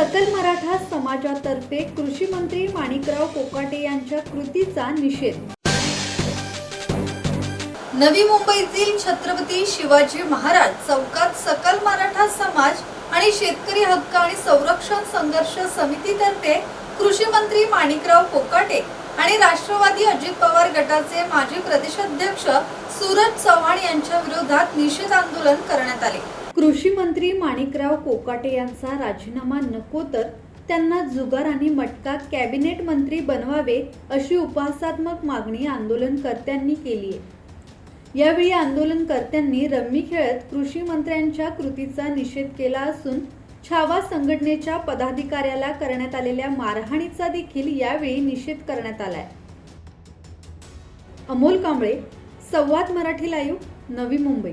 सकल मराठा समाजातर्फे कृषी मंत्री माणिकराव कोकाटे यांच्या कृतीचा निषेध. नवी मुंबईतील छत्रपती शिवाजी महाराज चौकात सकल मराठा समाज आणि शेतकरी हक्क आणि संरक्षण संघर्ष समितीतर्फे कृषी मंत्री माणिकराव कोकाटे आणि राष्ट्रवादी अजित पवार गटाचे माजी प्रदेशाध्यक्ष सूरज चव्हाण यांच्या विरोधात निषेध आंदोलन करण्यात आले. कृषी मंत्री माणिकराव कोकाटे यांचा राजीनामा नको तर त्यांना जुगार आणि मटका कॅबिनेट मंत्री बनवावे अशी उपासात्मक मागणी आंदोलनकर्त्यांनी केली आहे यावेळी आंदोलनकर्त्यांनी रम्मी खेळत कृषी मंत्र्यांच्या कृतीचा निषेध केला असून छावा संघटनेच्या पदाधिकाऱ्याला करण्यात आलेल्या मारहाणीचा देखील यावेळी निषेध करण्यात आलाय. अमोल कांबळे संवाद मराठी लाईव्ह नवी मुंबई.